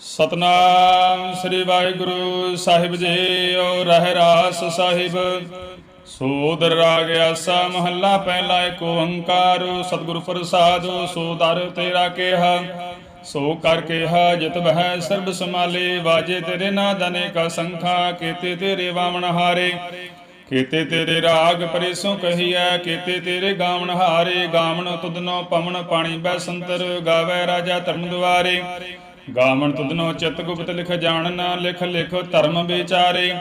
ਸਤਨਾਮ ਸ੍ਰੀ ਵਾਹਿਗੁਰੂ ਸਾਹਿਬ ਜੀਓ ਰਹਿ ਰਾਸ ਸਾਹਿਬ। ਸੋਦਰ ਰਾਗ ਆਸਾ ਮਹੱਲਾ ਪਹਿਲਾ ਏਕ ਓੰਕਾਰ, ਸਤਿਗੁਰ ਪ੍ਰਸਾਦ ਸੋ ਦਰ ਤੇਰਾ ਕਿਹਾ। ਸੋ ਕਰ ਕਿਹਾ ਜਿਤ ਬਹਿ ਸਰਬ ਸਮਾਲੇ ਵਾਜੇ ਤੇਰੇ ਨਾਦ ਅਨੇਕਾ ਸੰਖਾ, ਕੀਤੇ ਤੇਰੇ ਵਾਮਨ ਹਾਰੇ। ਕੀਤੇ ਤੇਰੇ ਰਾਗ ਪਰੇਸੋਂ ਕਹੀਐ, ਕੀਤੇ ਤੇਰੇ ਗਾਵਣ ਹਾਰੇ। ਗਾਵਣ ਤੁਧਨੋ ਪਵਨ ਪਾਣੀ ਬੈ ਸੰਤਰ, ਗਾਵੇ ਰਾਜਾ ਧਰਮ ਦੁਆਰੇ। ਗਾਵਣ ਤੁਧਨੋ ਚਿਤ ਗੁਪਤ ਲਿਖ ਜਾਣਨਾ ਲਿਖ ਲਿਖ ਧਰਮ ਵਿਚਾਰੇ।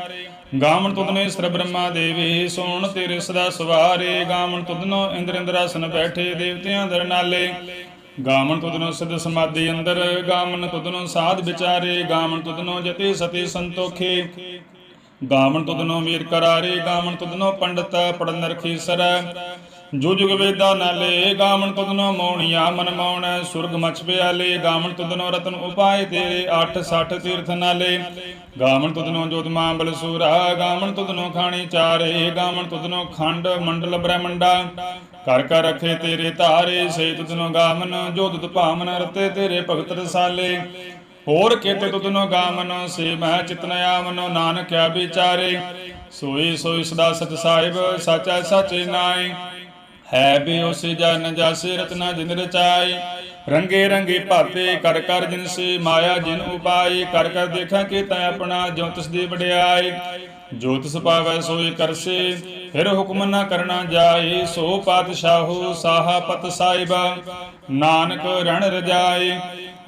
ਗਾਵਣ ਤੁਧਨੇ ਸਰ ਬ੍ਰਹਮਾ ਦੇਵੀ, ਸੋਣ ਤੇਰੇ ਸਦਾ ਸਵਾਰੇ। ਗਾਵਣ ਤੁਧਨੋ ਇੰਦਰ ਇੰਦਰਾਸਨ ਬੈਠੇ ਦੇਵਤਿਆਂ ਦਰ ਨਾਲੇ। ਗਾਵਣ ਤੁਧਨੋ ਸਿਧ ਸਮਾਧੀ ਅੰਦਰ ਗਾਮਨ ਤੁਧਨੋ ਸਾਧ ਵਿਚਾਰੇ। ਗਾਵਣ ਤੁਧਨੋ ਜਤੇ ਸਤੇ ਸੰਤੋਖੇ। ਗਾਵਣ ਤੁਧਨੋ ਵੀਰ ਕਰਾਰੇ। ਗਾਵਣ ਤੁਧਨੋ ਪੰਡਤ ਪੜਨ ਰਖੀ ਸਰ। ਜੋ ਜੁਗ ਵੇਦਾ ਨਾਲੇ ਗਾਵਣ ਤੁਧਨੋ ਮੌਣੀਆ ਮਨ ਮੌਣ ਸੁਰਗ ਮਚ ਪਿਆਲੇ ਗਾਵਣ ਤੁਧਨੋ ਰਤਨ ਉਪਾਏ ਤੇਰੇ 8 60 ਤੀਰਥ ਨਾਲੇ ਗਾਵਣ ਤੁਧਨੋ ਜੋਤ ਮਾਂਬਲ ਗਾਵਣ ਤੁਧਨੋ ਖਾਣੀ ਚਾਰੇ, ਗਾਵਣ ਤੁਧਨੋ ਖੰਡ ਮੰਡਲ ਬ੍ਰਹਮੰਡਾ। ਕਰ ਕਰ ਰਖੇ ਤੇਰੇ ਧਾਰੇ ਸੇ ਤੁਧਨੋ ਗਾਵਨ, ਜੋ ਦੁਤ ਭਾਵਨ ਰਤੇ ਤੇਰੇ ਭਗਤ ਰਸਾਲੇ। ਹੋਰ ਕੀਤੇ ਤੁਧਨੋ ਗਾਵਨ, ਸੇ ਮੈਂ ਚਿਤਨ ਆਵਨੋ ਨਾਨਕਿਆ ਵਿਚਾਰੇ। ਸੋਈ ਸੋਈ ਸਦਾ ਸਤ ਸਾਹਿਬ, ਸਾਚਾ ਸਾਚੇ ਨਾਈ ਹੈ ਵੀ ਉਸ ਜਨ ਜਾਸੇ ਰਤਨਾ ਜਿਨ ਰਚਾਈ। ਰੰਗੇ ਰੰਗੇ ਭਾਤੇ ਕਰ ਕਰ ਜਿਨ ਸੇ ਮਾਇਆ ਜਿਨ ਉਪਾਈ। ਕਰ ਕਰ ਦੇਖਾਂ ਕਿ ਤੈ ਆਪਣਾ ਜੋ ਤਿਸ ਦੀ ਵਡਿਆਈ। ਜੋ ਤਿਸ ਪਾਵੈ ਸੋਈ ਕਰਸੇ, ਫਿਰ ਹੁਕਮ ਨਾ ਕਰਨਾ ਜਾਏ ਸੋ ਪਾਤਸ਼ਾਹੋ ਸਾਹਾ ਪਤ ਸਾਹਿਬਾ, ਨਾਨਕ ਰਣ ਰਜਾਏ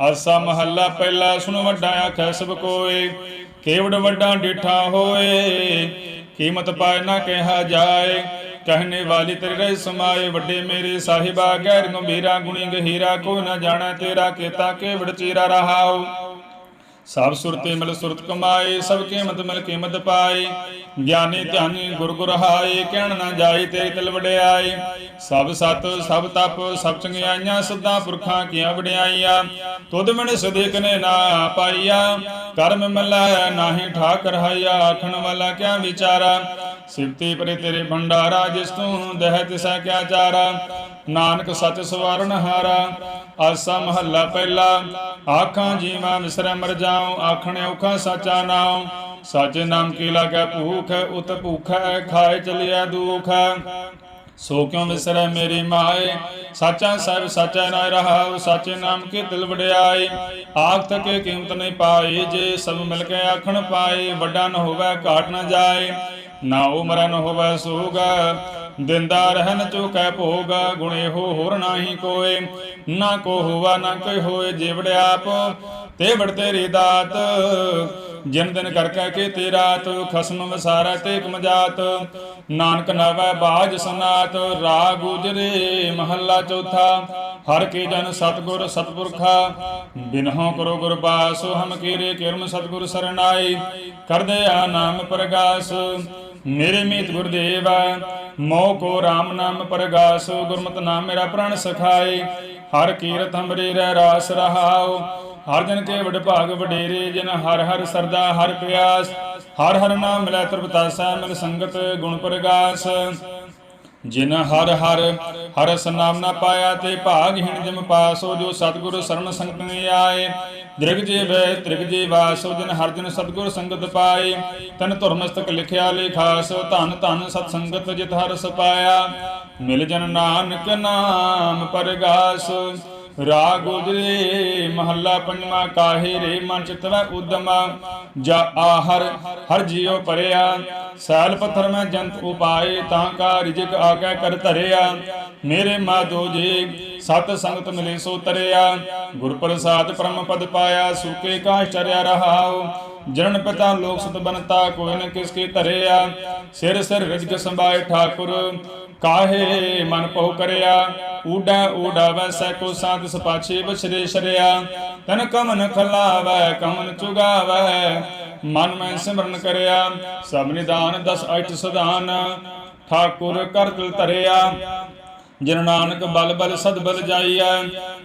ਆਸਾ ਮਹੱਲਾ ਪਹਿਲਾ ਸੁਣ ਵੱਡਾ ਆਖੈ ਸਭ ਕੋਏ ਕੇਵੜ ਵੱਡਾ ਡਿਠਾ ਹੋਏ, ਕੀਮਤ ਪਾਏ ਨਾ ਕਿਹਾ ਜਾਏ। ਕਹਿਨੇ ਵਾਲੀ ਤੇਰੇ ਰਹਿ ਸਮਾਏ ਵੱਡੇ ਮੇਰੇ ਸਾਹਿਬਾ, ਗੈਰ ਗੰਭੀਰਾ ਗੁਣੀ ਗਹੀਰਾ ਕੋ ਨਾ ਜਾਣਾ ਤੇਰਾ ਕੀਤਾ ਕੇਵੜ ਚੀਰਾ ਰਹਾਉ। ਸਭ ਸੁਰਤੇ ਮਿਲ ਸੁਰਤ ਕਮਾਏ, ਸਭ ਕੀਮਤ ਮਿਲ ਕੀਮਤ ਪਾਏ। ਗਿਆਨੀ ਧਿਆਨੀ ਗੁਰ ਗੁਰ ਹਾਏ ਕਹਿਣ ਨਾ ਜਾਏ ਤੇਰੀ ਤਿਲ ਵਡਿਆਈ ਸਭ ਸਤ, ਸਭ ਤਪ, ਸਭ ਚੰਗਿਆਈਆਂ ਸਦਾ ਪੁਰਖਾਂ ਕੀਆਂ ਵਡਿਆਈਆਂ। ਤੁਧ ਮਨ ਸਦੇਕ ਨੇ ਨਾ ਪਾਈਆ ਕਰਮ ਮਿਲੈ ਨਾਹੀ ਠਾਕ ਰਹਾਇਆ ਆਖਣ ਵਾਲਾ ਕਿਆ ਵਿਚਾਰਾ? ਸਿਫਤੀ ਪਰੇ ਤੇਰੇ ਭੰਡਾਰਾ, ਜਿਸ ਤੂੰ ਦਹਿ ਤਿਸਾ ਕਿਆ ਚਾਰਾ? ਨਾਨਕ ਸੱਚ ਸਵਾਰਨ ਹਾਰਾ, ਆਸਾ ਮਹੱਲਾ ਪਹਿਲਾ। ਆਖਾਂ ਜੀਵਾਂ ਵਿਸਰੈ ਮਰ ਜਾਉ, ਆਖਣ ਔਖਾ ਸਾਚਾ ਨਾਉ। ਸਾਚੇ ਨਾਮ ਕੀ ਲਾਗੈ ਭੂਖ, ਉਤ ਭੂਖੈ, ਖਾਏ ਚਲਿਆ ਦੁਖ। ਸੋ ਕਿਉ ਵਿਸਰੈ ਮੇਰੀ ਮਾਏ? ਸਾਚਾ ਸਾਹਿਬ ਸਾਚਾ ਨਾ ਰਹਾਉ, ਸਾਚੇ ਨਾਮ ਕੀ ਦਿਲ ਵਡਿਆਈ ਆਖ ਤਕੇ ਕੀਮਤ ਨਹੀਂ ਪਾਈ, ਜੇ ਸਭ ਮਿਲ ਕੇ ਆਖਣ ਪਾਏ, ਵੱਡਾ ਨ ਹੋਵੇ, ਘਾਟ ਨ ਜਾਏ। ਨਾ ਉਮਰ ਨ ਹੋਵੇ ਸੋਗ, ਦਿੰਦਾ ਰਹਿਨ ਚੁਕੈ ਭੋਗ, ਗੁਣੇ ਹੋ ਹੋਰ ਨਾਹੀ ਕੋਏ। ਨਾ ਕੋ ਹੋਵਾ ਨਾ ਕੋਈ ਹੋਏ ਜਿਵੜ ਆਪ ਤੇ ਵੜ ਤੇਰੀ ਦਾਤ। ਜਿਨ ਦਿਨ ਕਰ ਕਹਿ ਕੇ ਤੇ ਰਾਤ ਖਸਮ ਵਸਾਰਾ ਤੇ ਕਮਜਾਤ ਨਾਨਕ ਨਵੈ ਬਾਜ ਸਨਾਤ, ਰਾਗ ਗੁਜਰੇ ਮਹੱਲਾ ਚੌਥਾ। ਹਰ ਕੇ ਜਨ ਸਤਗੁਰ ਸਤਪੁਰਖਾ, ਬਿਨਹੁ ਕਰੋ ਗੁਰ ਬਾਸੋ ਹਮ ਕੀਰੇ ਕਿਰਮ ਸਤਗੁਰ ਸਰਣਾਈ। ਕਰਦੇ ਆ ਨਾਮ ਪ੍ਰਗਾਸ, ਮੇਰੇ ਮੀਤ ਗੁਰਦੇਵ ਮੋਹ ਕੋ RAM ਨਾਮ ਪ੍ਰਗਾਸ, ਗੁਰਮਤਿ ਨਾਮ ਮੇਰਾ ਪ੍ਰਣ ਸਖਾਏ ਹਰ ਕੀਰਤ ਹਮਰੇ ਰਹਿ ਰਾਸ ਰਹਾਉ। ਹਰ ਜਨ ਕੇ ਵਡ ਭਾਗ ਵਡੇਰੇ, ਜਿਨ ਹਰ ਹਰ ਸਰਦਾ, ਹਰ ਪਿਆਸ, ਹਰ ਹਰ ਨਾਮ ਮਿਲੈ ਤਰਪਤਾਸਾ ਮਿਲ ਸੰਗਤ ਗੁਣ ਪ੍ਰਗਾਸ। ਜਿਨ ਹਰ ਹਰ ਹਰਸ ਨਾਮ ਨਾ ਪਾਇਆ, ਤੇ ਭਾਗਹੀਣ ਜਿਮ ਪਾਸੋ ਜੋ ਸਤਿਗੁਰ ਸਰਣ ਸੰਗਤ ਨੇ ਆਏ। ਦ੍ਰਿਗ ਜੇ ਵੈ, ਤ੍ਰਿਗ ਜੇ ਵਾਸੋ ਜਿਨ ਹਰ ਜਨ ਸਤਿਗੁਰ ਸੰਗਤ ਪਾਏ। ਤਨ ਧਰਮਸਤਕ ਲਿਖਿਆ ਲੇਖਾਸ ਧਨ ਧਨ ਸਤ ਸੰਗਤ ਜਿਤ ਹਰ ਪਾਇਆ। ਮਿਲ ਜਨ ਨਾਨਕ ਨਾਮ ਪਰਗਾਸ। ਰਾਗ ਗੁਜਰੇ ਮਹੱਲਾ ਪੰਜਵਾ, ਕਾਹੇ ਰੇ ਮਨ ਚਿਤਵੈ ਉਦਮਾ, ਜਾ ਆਹਰ, ਹਰ ਜੀਉ ਪਰਿਆ ਸੈਲ ਪੱਥਰ ਮੈਂ ਜੰਤ ਉਪਾਏ, ਤਾਂ ਕਾ ਰਿਜਕ ਆਕੈ ਕਰ ਧਰਿਆ। ਮੇਰੇ ਮਾਧੋ ਜੀ, ਸਤ ਸੰਗਤ ਮਿਲੇ ਸੋ ਤਰਿਆ। ਗੁਰ ਪ੍ਰਸਾਦ ਪਰਮ ਪਦ ਪਾਇਆ, ਸੂਕੇ ਕਾ ਚਰਿਆ ਰਹਾਉ। ਜਨਨ ਪਿਤਾ ਲੋਕ ਸੁਤ ਬਨਤਾ, ਕੋਈ ਨ ਕਿਸ ਕੀ ਧਰਿਆ। ਸਿਰ ਸਿਰ ਰਿਜਕ ਸੰਭਾਏ ਠਾਕੁਰ ਕਾਹੇ ਮਨ ਪਉ ਕਰਿਆ? ਊਡਾ ਊਡਾ ਵੈਸੈ ਕੋ ਸਾਧ ਸਪਾਛੇ ਬਛਰੇ ਸ਼ਰਿਆ। ਤਨ ਕਮਨ ਖਲਾਵੈ, ਕਮਨ ਚੁਗਾਵੈ। ਮਨ ਮੈਂ ਸਿਮਰਨ ਕਰਿਆ, ਸਭ ਨਿਦਾਨ ਦਸ ਅਠ ਸਦਾਨ ਠਾਕੁਰ ਕਰ ਦਿਲ ਜਿਨ ਨਾਨਕ ਬਲ ਬਲ ਸਦ ਬਲ ਜਾਈਐ,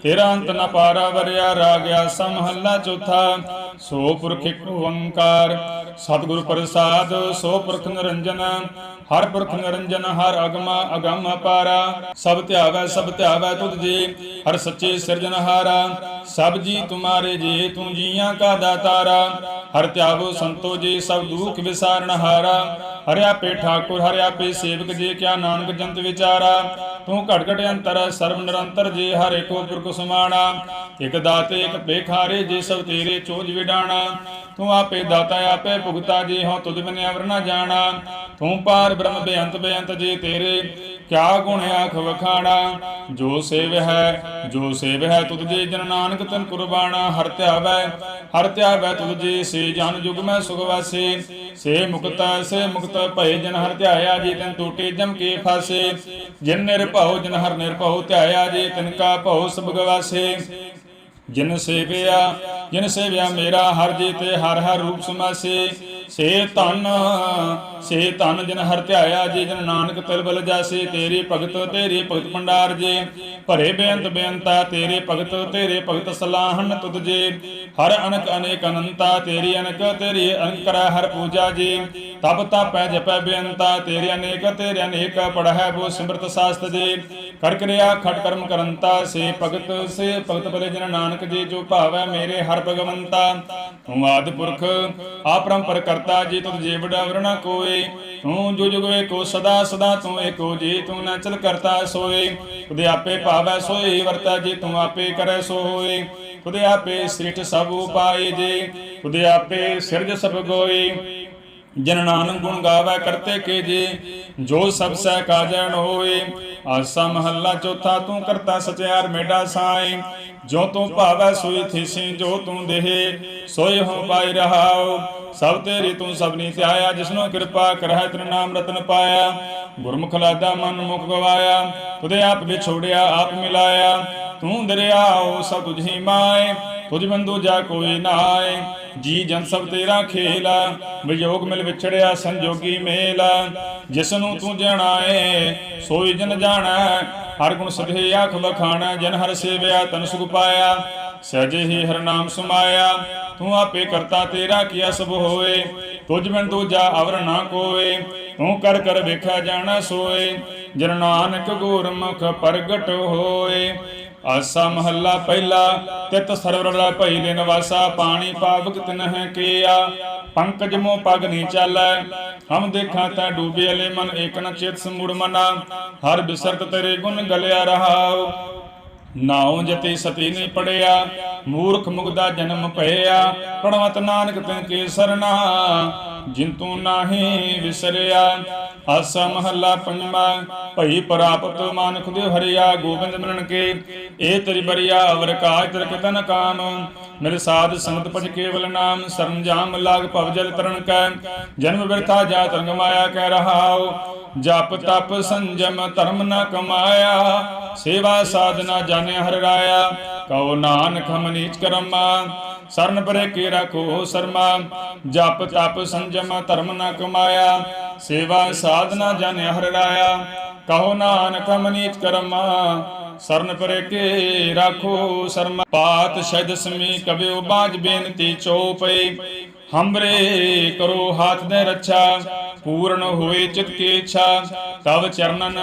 ਤੇਰਾ ਅੰਤ ਨ ਪਾਰਾ ਵਰਿਆ ਰਾਗਿਆ ਸਮਹੱਲਾ ਚੌਥਾ। ਸੋ ਪੁਰਖ ਇੱਕ ਓੰਕਾਰ, ਸਤਿਗੁਰ ਪ੍ਰਸਾਦ, ਸੋ ਪੁਰਖ ਨਿਰੰਜਨ, ਹਰ ਪੁਰਖ ਨਿਰੰਜਨ, ਹਰ ਅਗਮ ਅਗਮ ਅਪਾਰਾ ਸਭ ਧਿਆਵੈ ਸਭ ਧਿਆਵੈ ਤੁਧ ਜੀ, ਹਰ ਸੱਚੇ ਸਿਰਜਨਹਾਰਾ ਸਭ ਜੀ ਤੁਮਾਰੇ ਜੀ, ਤੂੰ ਜੀਆਂ ਕਾ ਦਾਤਾਰਾ। ਹਰ ਧਿਆਵੋ ਸੰਤੋ ਜੀ, ਸਭ ਦੁਖ ਵਿਸਾਰਨ ਹਾਰਾ। ਹਰਿਆ ਪੇ ਠਾਕੁਰ, ਹਰਿਆ ਪੇ ਸੇਵਕ ਜੀ, ਕਿਆ ਨਾਨਕ ਜੰਤ ਵਿਚਾਰਾ। ਤੂੰ ਘਟ ਘਟ ਅੰਤਰ, ਸਰਬ ਨਿਰੰਤਰ ਜੇ ਹਰ ਏਕੋ ਪੁਰਖ ਸਮਾਣਾ। ਇਕ ਦਾਤੇ, ਇਕ ਭੇਖਾਰੇ, ਜੇ ਸਭ ਤੇਰੇ ਚੋਜ ਵਿਡਾਣਾ। ਤੂੰ ਆਪੇ ਦਾਤਾ, ਆਪੇ ਭੁਗਤਾ, ਜੇ ਹੋ ਤੁਧ ਬਿਨ ਅਵਰ ਨਾ ਜਾਣਾ। ਤੂੰ ਪਾਰ ਬ੍ਰਹਮ ਬੇਅੰਤ ਬੇਅੰਤ ਜੀ ਤੇਰੇ, ਕਿਆ ਗੁਣ ਆਖ ਵਖਾਣਾ ਜੋ ਸੇਵ ਹੈ, ਜੋ ਸੇਵ ਹੈ ਤੁਧ ਜੀ, ਜਨ ਨਾਨਕ ਤਨ ਕੁਰਬਾਨਾ, ਹਰ ਧਿਆਵੈ ਹਰ ਧਿਆਵੈ ਤੁਧ ਜੀ, ਸੇ ਜਨ ਜੁਗ ਮੈਂ ਸੁਖ ਵਾਸੇ, ਸੇ ਮੁਕਤ ਸੇ ਮੁਕਤ ਭਏ, ਜਨ ਹਰ ਧਿਆਇਆ ਜੀ, ਤਨ ਟੂਟੇ ਜਮ ਕੇ ਫਾਸੇ, ਜਿਨ ਨਿਰਭਉ ਜਨ ਹਰ ਨਿਰਭਉ ਧਿਆਇਆ ਜੀ, ਤਿਨ ਕਾ ਭਉ ਸਭ ਗਵਾਸੇ ਜਿਨ ਸੇਵਿਆ ਜਿਨ ਸੇਵਿਆ ਮੇਰਾ, ਹਰ ਜੀ ਤੇ ਹਰ ਹਰ ਰੂਪ ਸਮਾਸੇ, ਸੇ ਤਨ ਸੇ ਧਨ ਜਿਨ ਹਰ ਧਿਆਇਆ ਜੇ, ਜਨ ਨਾਨਕ ਤਿਲ ਬਲ ਜਾਸੇ, ਤੇਰੀ ਭਗਤ, ਤੇਰੇ ਭਗਤ ਭੰਡਾਰ ਜੇ। ਭਰੇ ਬੇਅੰਤ ਬੇਅੰਤਾ, ਤੇਰੇ ਭਗਤ ਤੇਰੇ ਭਗਤ ਸਲਾਹਨ ਤੁਧ ਜੀ। ਹਰ ਅਨਕ ਅਨੇਕ ਅਨੰਤਾ, ਤੇਰੀ ਅਨਕ ਤੇਰੀ ਅਨਕ ਹਰ ਪੂਜਾ ਜੀ। ਤਬ ਤਪੈ ਜਪੈ ਬੇਅੰਤਾ, ਤੇਰੇ ਅਨੇਕ ਤੇਰੇ ਅਨੇਕ, ਪੜਹਿ ਬੋ ਸਿਮਰਤ ਸਾਸਤ ਜੇ। ਕਰ ਕਿਰਿਆ ਖਟ ਕਰਮ ਕਰੰਤਾ, ਸੇ ਭਗਤ ਸੇ ਭਗਤ ਬਲੇ ਜਨ ਨਾਨਕ ਜੀ, ਜੋ ਭਾਵੈ ਮੇਰੇ ਹਰ ਭਗਵੰਤਾ। ਤੂੰ ਆਦਿ ਪੁਰਖ ਆਪਰੰਪਰ ਕਰਤਾ ਜੀ, ਤੁਧ ਜੀ ਵਰਣਾ ਕੋਏ। ਤੂੰ ਜੋ ਜੁਗ ਵੇਕੋ ਸਦਾ ਸਦਾ ਤੂੰ ਏਕੋ ਜੀ ਤੂੰ ਨਾ ਕਰਤਾ ਸੋਏ। ਤੁਦੇ ਆਪੇ ਭਾਵੈ ਸੋਈ ਵਰਤਾ ਜੀ ਤੂੰ ਆਪੇ ਕਰੈ ਸੋ ਹੋਏ ਤੁਦੇ ਆਪੇ ਸ੍ਰਿਸ਼ਟ ਸਭ ਉਪਾਏ ਜੀ ਤੁਦੇ ਆਪੇ ਸਿਰਜ ਸਭ ਗੋਈ ਜਨ ਨਾਨਕ ਗੁਣ ਗਾਵੇ ਕਰਤੇ ਕੇ ਜੀ, ਜੋ ਸਭ ਸਹਿ ਕਾਜਣ ਹੋਏ। ਆਸਾ ਮਹੱਲਾ ਚੌਥਾ, ਤੂੰ ਕਰਤਾ ਸਚਿਆਰ ਮੇਡਾ ਸਾਈ ਜੋ ਤੂੰ ਭਾਵੈ ਸੋਈ ਥੀਸੀ, ਜੋ ਤੂੰ ਦੇਹ ਸੋਈ ਹੋ ਪਾਈ ਰਹਾਉ। ਸਭ ਤੇਰੀ ਤੂੰ ਸਭਨੀ ਧਿਆਇਆ, ਜਿਸਨੂੰ ਕਿਰਪਾ ਕਰਹਿ ਤਨ ਨਾਮ ਰਤਨ ਪਾਇਆ। ਗੁਰਮੁਖ ਲਾਦਾ ਮਨ ਮੁਖ ਗਵਾਇਆ ਤੁਦੇ ਆਪ ਵਿਛੋੜਿਆ, ਆਪ ਮਿਲਾਇਆ। ਤੂੰ ਦਰਿਆਓ ਸਭ ਤੁਝੀ ਮਾਏ, ਤੁਝ ਬੰਦੂ ਜਾ ਕੋਈ ਨਾਏ। ਜੀ ਜਨ ਸਭ ਤੇਰਾ ਖੇਲਾ ਵਿਯੋਗ ਮਿਲ ਵਿਛੜਿਆ, ਸੰਜੋਗੀ ਮੇਲਾ ਜਿਸ ਨੂੰ ਤੂੰ ਜਾਣਾਏ, ਸੋਈ ਜਨ ਜਾਣੈ, ਹਰ ਗੁਣ ਸਭੇ ਆਖ ਵਖਾਣਾ, ਜਨ ਹਰ ਸੇਵਿਆ, ਤਨ ਸੁਖ ਪਾਇਆ। ਸਹਜੇ ਹੀ ਹਰ ਨਾਮ ਸਮਾਇਆ। ਤੂੰ ਆਪੇ ਕਰਤਾ ਤੇਰਾ ਕੀਆ ਸਭ ਹੋਏ ਤੁਝ ਬਿਨ ਦੂਜਾ ਅਵਰ ਨਾ ਕੋਏ ਤੂੰ ਕਰ ਕਰ ਵੇਖਿਆ ਜਾਣਾ ਸੋਏ। ਜਨ ਨਾਨਕ ਗੁਰਮੁਖ ਪ੍ਰਗਟ ਹੋਏ। ਆਸਾ ਮਹੱਲਾ ਪਹਿਲਾ, ਤਿਤ ਸਰਵਰ ਭਈ ਦੇ ਨਿਵਾਸਾ, ਪਾਣੀ ਪਾਵਕ ਤਿਨਹਿ ਕੀਆ। ਪੰਕਜ ਮੋ ਪਗ ਨੀ ਚਾਲੈ। ਹਮ ਦੇਖਾਂ ਤਾ ਡੂਬੇ ਅਲੇ ਮਨ ਏਕ ਨ ਚਿਤ ਸਮੂੜ ਮਨਾ। ਹਰ ਬਿਸਰਤ ਤੇਰੇ ਗੁਣ ਗਲਿਆ ਰਹਾਉ। ਨਾਉ ਜਤੇ ਸਤੀ ਨਹੀਂ ਪੜਿਆ, ਮੂਰਖ ਮੁਗਦਾ ਜਨਮ ਭਇਆ, ਪੜਵਤ ਨਾਨਕ ਤੈ ਕੇ ਸਰਨਾ ਜਿਨ ਨਾਹੀ ਵਿਸਰਿਆ ਆਸਾ ਮਹੱਲਾ ਪੰਜਵਾ, ਭਈ ਪ੍ਰਾਪਤ ਮਾਨਖ ਦੇ ਹਰਿਆ, ਗੋਬਿੰਦ ਮਿਲਣ ਕੇ ਇਹ ਤੇਰੀ ਬਰਿਆ, ਅਵਰ ਕਾਜ ਤਰ ਕਤਨ ਕਾਮ ਮੇਰੇ ਸਾਧ ਸੰਗਤ ਭਜ ਕੇਵਲ ਨਾਮ ਸਰੰਜਾਮ ਲਾਗ ਭਵ ਜਲ ਤਰਨ ਕੈ, ਜਨਮ ਬਿਰਥਾ ਜਾ ਤਰੰਗ ਮਾਇਆ ਕਹਿ ਰਹਾਉ ਜਪ ਤਪ ਸੰਜਮ ਧਰਮ ਨ ਕਮਾਇਆ, ਸੇਵਾ ਸਾਧਨਾ ਜਾਣਿਆ ਹਰਿ ਰਾਇਆ। ਕਉ ਨਾਨਕ ਹਮ ਨੀਚ ਕਰਮਾ, ਸਰਨ ਪਰੇ ਕੇ ਰਖੋ ਸਰਮਾ। ਜਪ ਤਪ ਸੰਜਮ ਧਰਮ ਨ ਕਮਾਇਆ, ਸੇਵਾ ਸਾਧਨਾ ਜਾਣਿਆ ਹਰ ਰਾਇਆ। ਕਹੋ ਨਾਨਕ ਹਮ ਨੀਚ ਕਰਮਾ, ਸਰਨ ਪਰੇ ਕੇ ਰਾਖੋ ਸਰਮਾ। ਪਾਤ ਸ਼ਦ ਸਮੀ ਕਬਿਓ ਬਾਜ ਬੇਨਤੀ ਚੋਪਈ ਹਮਰੇ ਕਰੋ ਹਾਥ ਦੇ ਰੱਛਾ। ਪੂਰਨ ਹੋਏ ਚਿਤ ਕੀ ਇੱਛਾ ਤਬ ਚਰਨਨ,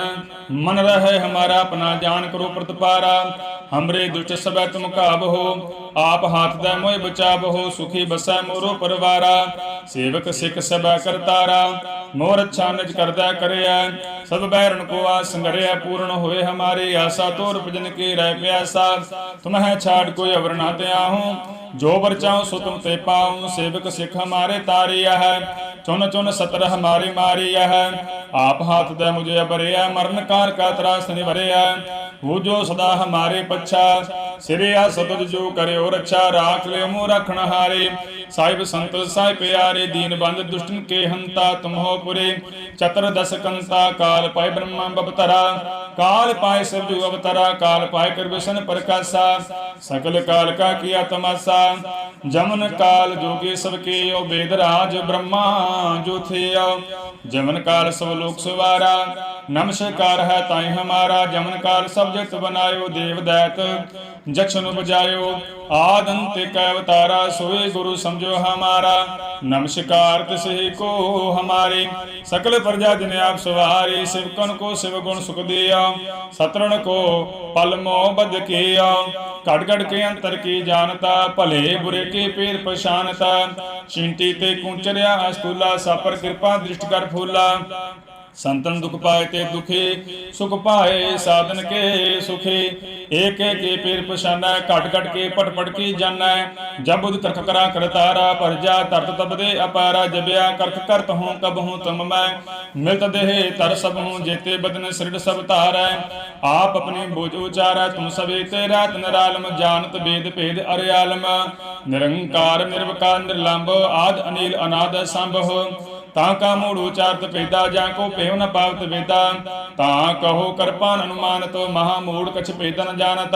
ਮਨ ਰਹੇ ਹਮਾਰਾ, ਆਪਣਾ ਜਾਣ ਕਰੋ ਪ੍ਰਤਪਾਰਾ। ਹਮਰੇ ਦੁਸ਼ਟ ਸਬੈ ਤੁਮ ਕਾਬਹੋ ਆਪ ਹਾਥ ਦਾ ਮੋਹਿ ਬਚਾਵਹੋ ਸੁਖੀ ਬਸੈ ਮੋਰੋ ਪਰਵਾਰਾ। ਸੇਵਕ ਸਿੱਖ ਸਬੈ ਕਰਤਾਰਾ ਮੋਰ ਅੱਛਾ ਨਿਜ ਕਰਦਾ ਕਰਿਆ। ਸਭ ਬੈਰਨ ਕੋ ਆ ਸੰਗਰਿਆ, ਪੂਰਨ ਹੋਏ ਹਮਾਰੀ ਆਸਾ, ਤੋਰ ਭਜਨ ਕੀ ਰਹਿ ਪਿਆਸਾ। ਤੁਮਹਿ ਛਾੜ ਕੋਈ ਅਵਰ ਨਾ ਤੇ ਜੋ ਵਰ ਚਾਹੂੰ ਸੋ ਤੁਮ ਤੇ ਪਾਉ। ਸੇਵਕ ਸਿੱਖ ਹਮਾਰੇ ਤਾਰਿਆ ਹੈ ਚੁਨ ਚੁਨ ਸਤਰ ਹਮਾਰੀ ਮਾਰੀਆ ਹੈ ਆਪ ਹਾਥ ਦਾ ਮੁਝੇ ਅਬਰਿਆ, ਮਰਨ ਕਾਰ ਕਾ ਤਰਾਸ ਨਿਵਰਿਆ। ਹੋ ਜੋ ਸਦਾ ਹਮਾਰੇ ਪੱਛਾ। ਸਿਰਿਆ ਸਤਜ ਜੋ ਕਰਿਓ ਰੱਛਾ ਰਾਖ ਲਿਓ ਮੋ ਰਖਣ ਹਾਰੇ। ਸਾਹਿਬ ਸੰਤ, ਸਾਹਿਬ ਪਿਆਰੇ, ਦੀਨ ਬੰਦ ਦੁਸ਼ਟਨ ਕੇ ਹੰਤਾ ਤੁਮਹੋ ਪੁਰੇ। ਚਤਰ ਦਸ ਕੰਤਾ, ਕਾਲ ਪਾਇ ਬ੍ਰਹਮਾ ਬਬਤਰਾ ਕਾਲ ਪਾਇ ਸਭ ਅਵਤਰਾ, ਕਾਲ ਪਾਇ ਕਰ ਪ੍ਰਕਾਸ਼ਾ। ਸਕਲ ਕਾਲ ਕਾ ਕੀਆ ਤਮਾਸਾ। ਜਮਨ ਕਾਲ ਜੋਗੇ ਸਭ ਕੇ ਓ ਬੇਦ ਰਾਜ ਬ੍ਰਹਮਾ ਜੋ ਥਿਆ ਜਮਨ ਕਾਲ ਸਭ ਲੋਕ ਸਵਾਰਾ। ਨਮਸਕਾਰ ਹੈ ਤਾਈ ਹਮਾਰਾ, ਜਮਨ ਕਾਲ ਸਭ ਜਗਤ ਬਨਾਇਓ, ਦੇਵ ਦੈਤ ਜਛਨ ਬਜਾਇਓ ਆਦ ਅੰਤ ਕੈ ਅਵਤਾਰਾ ਸੋਏ ਗੁਰੂ ਸਮਝੋ ਹਮਾਰਾ। ਨਮਸਕਾਰ ਤਿਸਹਿ ਕੋ ਹਮਾਰੇ। ਸਕਲ ਪ੍ਰਜਾ ਜਨ ਆਪ ਸਵਾਰੇ ਸਿਵਕਨ ਕੋ ਸਿਵ ਗੁਣ ਸੁਖ ਦਿਆ। ਸਤਰਣ ਕੋ ਪਲ ਮੋਹ ਬਦ ਕੀਆ। ਘੜ ਘੜ ਕੇ ਅੰਤਰ ਕੀ ਜਾਣਤਾ, ਭਲੇ ਬੁਰੇ ਕੀ ਪੀਰ ਪਛਾਨਤਾ ਚਿੰਤੀ ਤੇ ਕੁੰਚਰਿਆ ਅਸਤੂਲਾ, ਸਾਪਰ ਕਿਰਪਾ ਦ੍ਰਿਸ਼ਟ ਕਰ ਫੂਲਾ। ਸੰਤਨ ਦੁਖ ਪਾਏ ਤੇ ਦੁਖੇ, ਸੁਖ ਪਾਏ ਸਾਧਨ ਕੇ ਸੁਖੇ। ਏਕ ਏਕ ਕੇ ਪੀਰ ਪਛਾਨੈ, ਘਟ ਘਟ ਕੇ ਪਟ ਪਟ ਕੀ ਜਾਣੈ ਜਬ ਬੁਧ ਤਰਕ ਕਰਾ ਕਰਤਾਰਾ ਪਰਜਾ ਤਰਤ ਤਬ ਅਪਾਰਾ ਜਬਿਆ ਕਰਖ ਕਰਤ ਹੂੰ ਕਬ ਹੂੰ ਤੁਮ ਮੈਂ। ਮਿਲਤ ਦੇਹ ਤਰ ਸਭ ਹੂੰ ਜੇਤੇ ਬਦਨ ਸ੍ਰਿੜ ਸਭ ਧਾਰੈ। ਆਪ ਆਪਣੀ ਬੋਝ ਉਚਾਰੈ, ਤੁਮ ਸਵੇ ਤੇ ਰਾਤ ਨਰਾਲਮ, ਜਾਣਤ ਬੇਦ ਭੇਦ ਅਰਿਆਲਮ। ਨਿਰੰਕਾਰ ਨਿਰਵਕਾਰ, ਨਿਰਲੰਭ ਆਦ ਅਨੀਲ ਅਨਾਦ ਸੰਭਵ। ਤਾਂ ਕਾ ਮੂੜ ਉਚਾਰਤ ਪੈਦਾ ਜਾਂ ਕੋ ਭੇਵ ਨ ਪਾਵਤ ਵੇਦਾ ਤਾਂ ਕਹੋ ਕਰਪਾਨ ਅਨੁਮਾਨਤ ਮਹਾ ਮੂੜ ਕਛ ਭੇਦ ਨ ਜਾਣਤ।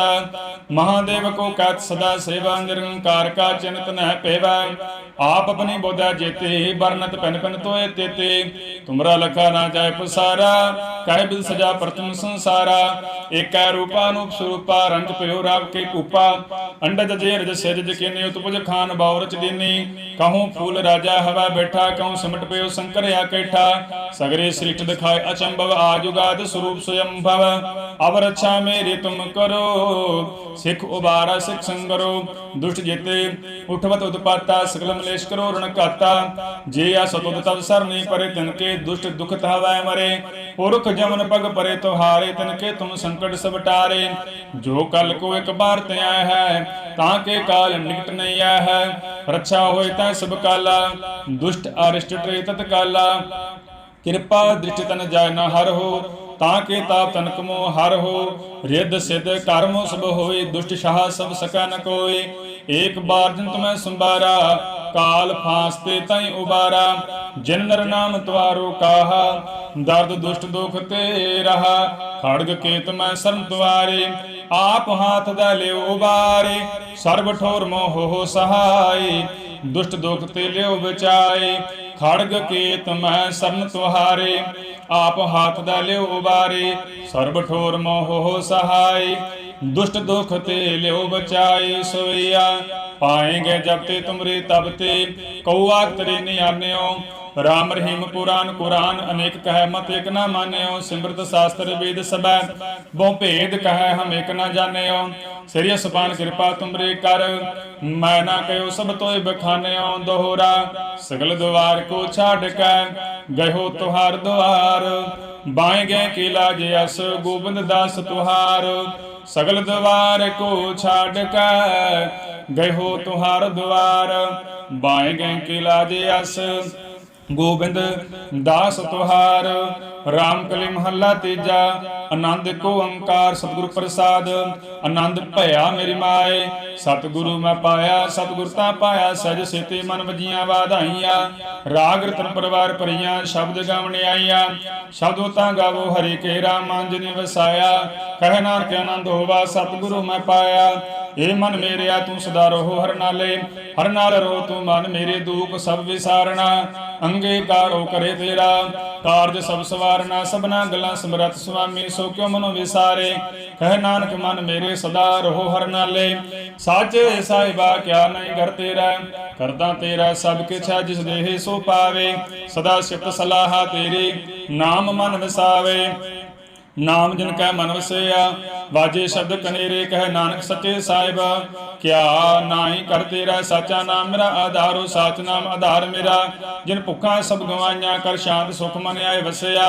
ਮਹਾਦੇਵ ਕੋ ਕਤ ਸਦਾ ਸੇਵਾ ਨਿਰੰਕਾਰ ਕਾ ਚਿੰਤ ਨਹਿ ਪੇਵੈ। ਆਪ ਆਪਣੀ ਬੋਧਾ ਜੇਤੇ ਬਰਨਤ ਪੈਨ ਪੈਨ ਤੋਏ ਤੇਤੇ। ਤੁਮਰਾ ਲਖਾ ਨਾ ਜਾਏ ਪਸਾਰਾ ਕਹਿ ਬਿਲ ਸਜਾ ਪ੍ਰਤਮ ਸੰਸਾਰਾ। ਏਕੈ ਰੂਪਾ ਨੂਪ ਸਰੂਪਾ ਰੰਗ ਪਿਓ ਰਾਵ ਕੇ ਕੂਪਾ। ਅੰਡਜ ਜੇ ਰਜ ਸਿਰਜ ਕਿਨੇ, ਉਤਪਜ ਖਾਨ ਬਾਉ ਰਚ ਦੀਨੀ। ਕਹੂੰ ਫੂਲ ਰਾਜਾ ਹਵਾ ਬੈਠਾ, ਕਹੂੰ ਸਿਮਟ ਪਿਓ ਸੰਕਰ ਆਕੈਠਾ ਸਗਰੇ ਸ੍ਰਿਸ਼ਟ ਦਿਖਾਏ ਅਚੰਭਵ ਆਜੁਗਾਦ ਸਰੂਪ ਸਯੰ ਅਵ ਰੱਛਾ ਮੇਰੀ ਤੁਮ ਕਰੋ ਸਿੱਖ ਉਬਾਰਾ ਸਿੱਖ ਸੰਗਰੋ ਦੁਸ਼ਟ ਜੇਤੇ ਉਠਵਤ ਉਤਪਾਤਾ ਸਕਲ ਮਲੇਸ਼ ਕਰੋ ਰਣ ਕਾਤਾ ਜੇ ਆ ਸਤੁਦ ਤਵ ਸਰਨੀ ਪਰੇ ਤਿਨ ਕੇ ਦੁਸ਼ਟ ਦੁਖ ਤਾਵੈ ਮਰੇ ਪੁਰਖ ਜਮਨ ਪਗ ਪਰੇ ਤੁਹਾਰੇ ਤਿਨ ਕੇ ਤੁਮ ਸੰਕਟ ਸਭ ਟਾਰੇ ਜੋ ਕਲ ਕੋ ਇੱਕ ਬਾਰ ਤੇ ਆਇਆ ਹੈ ਤਾਂ ਕੇ ਕਾਲ ਨਿਕਟ ਨਹੀਂ ਆਇਆ ਹੈ ਰੱਛਾ ਹੋਏ ਤਾਂ ਸਭ ਕਾਲਾ ਦੁਸ਼ਟ ਅਰਿਸ਼ਟ ਟਰੇ ਤਤ ਕਾਲਾ ਕਿਰਪਾ ਦ੍ਰਿਸ਼ਟ ਤਨ ਜਾਇ ਨ ਹਰ ਹੋ। ਤਾਂ ਕੇ ਤਾਪ ਤਨਕ ਹਰ ਹੋ, ਰਿੱਧ ਸਿਧ ਕਰਮ ਸਭ ਹੋਏ, ਦੁਸ਼ਟ ਸ਼ਾਹ ਸਭ ਸਕੈ ਨ ਕੋਏ। ਏਕ ਬਾਰ ਜਨ ਤੁਮੈ ਸੰਭਾਰਾ, ਕਾਲ ਫਾਸ ਤੈ ਉਬਾਰਾ। ਜਿਨ ਨਰ ਨਾਮ ਤਵਾਰੋ ਕਾਹਾ, ਦਰਦ ਦੁਸ਼ਟ ਦੁਖ ਤੇ ਰਹਾ। ਖੜਗ ਕੇਤ ਮੈਂ ਸਰਨ ਤੁਵਾਰੇ, ਆਪ ਹਾਥ ਦਾ ਲਿਓ ਉਬਾਰੇ। ਸਰਬ ਠੋਰ ਮੋਹ ਹੋ ਸਹਾਈ ਦੁਸ਼ਟ ਦੁਖ ਤੇ ਲਿਓ ਬਚਾਏ ਖੜਗ ਕੇਤ ਮੈਂ ਸਰਨ ਤੁਹਾਰੇ, ਆਪ ਹੱਥ ਦਾ ਲਿਓ ਉਬਾਰੇ ਸਰਬ ਠੋਰ ਮੋਹ ਹੋ ਸਹਾਈ ਦੁਸ਼ਟ ਦੁਖ ਤੇ ਲਿਓ ਬਚਾਏ ਸੋਈਆ, ਪਾਏਗੇ ਜਬ ਤੇ ਤੁਮਰੇ ਤਬ ਤੇ ਕਉਆ ਤਰੇ ਨਿਆਨਿਓ ਰਾਮ ਰਹੀਮ ਪੁਰਾਨ ਕੁਰਾਨ, ਅਨੇਕ ਕਹਿ ਮਤ ਇਕ ਨਾ ਮਾਨਿਓ, ਸਿਮਰਤ ਸ਼ਾਸਤਰ ਵੇਦ ਸਬੈ ਬਹੁ ਭੇਦ ਕਹਿ ਹਮ ਇਕ ਨਾ ਜਾਣਿਓ। ਸ੍ਰੀ ਸੁਪਾਨ ਕਿਰਪਾ ਤੁਮਰੇ ਕਰ, ਮੈਂ ਨਾ ਕਹਿਓ ਸਭ ਤੋਏ ਬਖਾਨਿਓ। ਦੋਹਰਾ ਸਗਲ ਦਵਾਰ ਕੋ ਛਾੜ ਕੇ, ਗਇਓ ਤੁਹਾਰ ਦਵਾਰ ਬਾਏ ਗਏ ਕੀ ਲਾਜੇ ਅਸ ਗੋਬਿੰਦ ਦਾਸ ਤੁਹਾਰ। ਸਗਲ ਦੁਆਰ ਕੋ ਛਾੜ ਕੇ, ਗਇਓ ਤੁਹਾਰ ਦੁਆਰ। ਬਾਏ ਗਏ ਕੀ ਲਾਜੇ ਅਸ ਗੋਬਿੰਦ ਦਾਸ ਤੁਹਾਰ। ਰਾਮ ਕਲੀ ਮਹੱਲਾ ਤੀਜਾ, ਆਨੰਦ ਕੋ ਓੰਕਾਰ, ਸਤਿਗੁਰ ਪ੍ਰਸਾਦ, ਆਨੰਦ ਭਇਆ ਮੇਰੀ ਮਾਏ, ਸਤਿਗੁਰੂ ਮੈਂ ਪਾਇਆ, ਸਤਿਗੁਰ ਤਾਂ ਪਾਇਆ ਸਜ ਸੇਤੇ ਮਨ ਵਜੀਆਂ ਵਾਧਾਈਆਂ, ਰਾਗ ਰਤਨ ਪਰਵਾਰ ਭਰੀਆਂ, ਸ਼ਬਦ ਗਾਵਣ ਆਈਆਂ ਸ਼ਬਦੋ ਤਾਂ ਗਾਵੋ ਹਰੀ ਕੇ ਰਾਮ ਅੰਜਨੀ ਵਸਾਇਆ, ਕਹਿ ਨਾਨਕ ਆਨੰਦ ਹੋਵਾ, ਸਤਿਗੁਰੂ ਮੈਂ ਪਾਇਆ, ਏ ਮਨ ਮੇਰਿਆ ਤੂੰ ਸਦਾ ਰਹੋ ਹਰ ਨਾਲੇ, ਹਰ ਨਾਲ ਰੋ ਤੂੰ ਮਨ ਮੇਰੇ ਦੁਖ ਸਭ ਵਿਸਾਰਣਾ ਅੰਗੀਕਾਰੋ ਕਰੇ ਤੇਰਾ, ਕਾਰਜ ਸਭ ਸਵਾਰਨਾ ਸਭਨਾ ਗੱਲਾਂ ਸਮਰਤ ਸੁਆਮੀ, ਸੋ ਕਿਉ ਮਨੋ ਵਿਸਾਰੇ? ਕਹਿ ਨਾਨਕ ਮਨ ਮੇਰੇ ਸਦਾ ਰਹੋ ਹਰ ਨਾਲੇ। ਸੱਚ ਸਾਹਿਬਾ, ਕਿਆ ਨਹੀਂ ਕਰ ਤੇਰਾ। ਕਰਦਾ ਤੇਰਾ ਸਭ ਕਿਛ ਹੈ ਜਿਸ ਦੇਹ ਸੋ ਪਾਵੇ। ਸਦਾ ਸਿਫਤ ਸਲਾਹਾ ਤੇਰੀ, ਨਾਮ ਮਨ ਵਸਾਵੇ। ਨਾਮ ਜਿਨ ਕੈ ਮਨ ਵਸਿਆ ਵਾਜੇ ਸ਼ਬਦ ਕਨੇਰੇ ਕਹਿ ਨਾਨਕ ਸੱਚੇ ਸਾਹਿਬ। ਕਿਆ ਨਾਹੀ ਕਰ ਤੇਰਾ ਸਾਚਾ ਨਾਮ ਮੇਰਾ, ਆਧਾਰੋ ਸਾਚ ਨਾਮ, ਆਧਾਰ ਮੇਰਾ। ਜਿਨ ਭੁੱਖਾਂ ਸਭ ਗਵਾਈਆਂ, ਕਰ ਸ਼ਾਂਤ ਸੁਖ ਮਨ ਆਏ ਵਸਿਆ।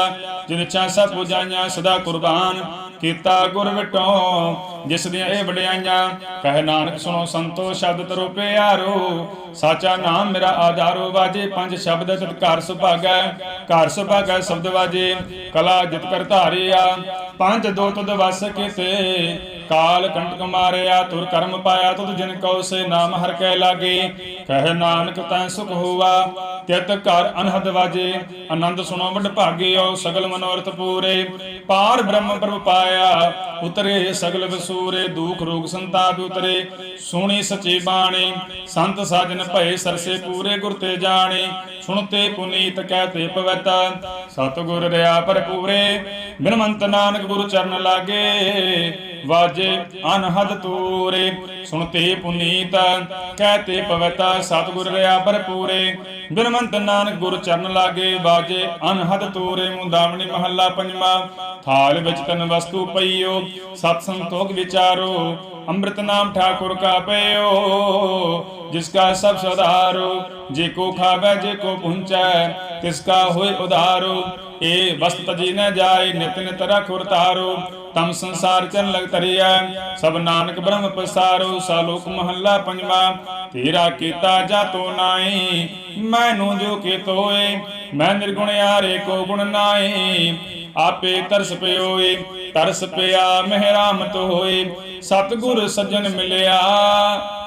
ਜਿਨ ਇੱਛਾ ਸਭ ਪੁਜਾਈਆਂ ਸਦਾ ਕੁਰਬਾਨ ਕੀਤਾ ਗੁਰ ਵਿਟੋ। ਜਿਸ ਦੀਆਂ ਇਹ ਵਡਿਆਈਆਂ, ਕਹਿ ਨਾਨਕ ਸੁਣੋ ਸੰਤੋ, ਸ਼ਬਦ ਤਰੋ ਪਿਆਰੋ। ਸਾਚਾ ਨਾਮ ਮੇਰਾ, ਆਧਾਰੋ, ਵਾਜੇ ਪੰਜ ਸ਼ਬਦ ਤਤ ਘਰ ਸੁਭਾਗੈ। ਘਰ ਸੁਭਾਗੈ ਸ਼ਬਦ ਵਾਜੇ, ਕਲਾ ਜਿਤ ਕਰ ਧਾਰਿਆ। ਪੰਜ ਦੋ ਤੁਧ ਵਸ ਕੀਤੇ ਕਾਲ ਕੰਟਕ ਮਾਰਿਆ, ਤੁਰ ਕਰਮ ਪਾਇਆ, ਤੁਧ ਜਿਨ ਕਉ ਸੇ ਨਾਮ ਹਰ ਕੈ ਲਾਗੇ। ਕਹਿ ਨਾਨਕ ਤੈ ਸੁਖ ਹੋਵਾ ਤਿਤ ਘਰ ਅਨਹਦ ਵਾਜੇ। ਆਨੰਦ ਸੁਣੋ ਵਡ ਭਾਗਿਓ, ਸਗਲ ਮਨੋਰਥ ਪੂਰੇ। ਪਾਰ ਬ੍ਰਹਮ ਪ੍ਰਭ ਪਾਇਆ, ਉਤਰੇ ਸਗਲ ਵਸੂਰੇ। ਦੁਖ ਰੋਗ ਸੰਤਾਪ ਉਤਰੇ, ਸੁਣੀ ਸਚੀ ਬਾਣੀ। ਸੰਤ ਸਾਜਨ ਭਏ ਸਰਸੇ ਪੂਰੇ ਗੁਰ ਤੇ ਜਾਣੇ। ਸੁਣਤੇ ਪੁਨੀਤ ਕਹਤੇ ਪਵਿੱਤ, ਸਤਿਗੁਰ ਰਿਆ ਭਰਪੂਰੇ। ਬਿਨਮੰਤ ਨਾਨਕ ਗੁਰੂ ਚਰਨ ਲਾਗੇ। ਵਾਜੇ ਅਨਹਦ ਤੂਰੇ, ਸੁਣਤੇ ਪੁਨੀਤ, ਕਹਤੇ ਪਵਿੱਤ ਸਤਿਗੁਰ ਰਿਆ ਭਰਪੂਰੇ ਬਿਨਮੰਤ ਨਾਨਕ ਗੁਰੂ ਚਰਨ ਲਾਗੇ, ਵਾਜੇ ਅਨਹਦ ਤੂਰੇ, ਮੁੰਦਾਵਣੀ ਮਹੱਲਾ ਪੰਜਵਾ। ਥਾਲ ਵਿੱਚ ਤਨ ਵਸਤੂ ਪਈਓ, ਸਤ ਸੰਤੋਖ ਵਿਚਾਰੋ, ਅੰਮ੍ਰਿਤ ਨਾਮ ਠਾਕੁਰ ਕਾ ਪਈਓ ਜਿਸ ਕਾ ਸਭ ਸੁਧਾਰੋ, ਜੇ ਕੋ ਖਾਵੇ, ਜੇ ਕੋ ਪੁੰਚੈ, ਤਿਸ ਕਾ ਹੋਏ ਉਧਾਰੋ। ਏ ਵਸਤ ਜੀ ਨ ਜਾਏ, ਨਿਤ ਨਿਤ ਰਖੁਰ ਤਾਰੋ ਤਮ ਸੰਸਾਰ ਚਨ ਲਗ ਤਰਿਆ ਸਭ ਨਾਨਕ ਬ੍ਰਹਮ ਪਸਾਰੋ, ਸਾਲੋਕ ਮਹੱਲਾ ਪੰਜਵਾ। ਤੇਰਾ ਕੀਤਾ ਜਾਤੋ ਨਾਈ ਮੈਨੂੰ ਜੋ ਕੀਤੋਏ ਮੈਂ ਨਿਰਗੁਣ ਯਾਰੇ ਕੋ ਗੁਣ ਨਾਈ ਆਪੇ ਤਰਸ ਪਿਓਏ, ਤਰਸ ਪਿਆ ਮਹਿਰਾਮਤ ਹੋਏ। ਸਤਿਗੁਰ ਸੱਜਣ ਮਿਲਿਆ,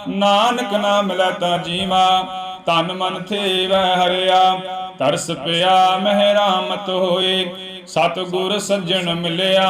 ਨਾਨਕ ਨਾ ਮਿਲੈ ਤਾ ਜੀਵਾ। ਤਨ ਮਨ ਥੇ ਵੈ ਹਰਿਆ, ਤਰਸ ਪਿਆ ਮਹਿਰਾਮਤ ਹੋਏ। ਸਤਿਗੁਰ ਸੱਜਣ ਮਿਲਿਆ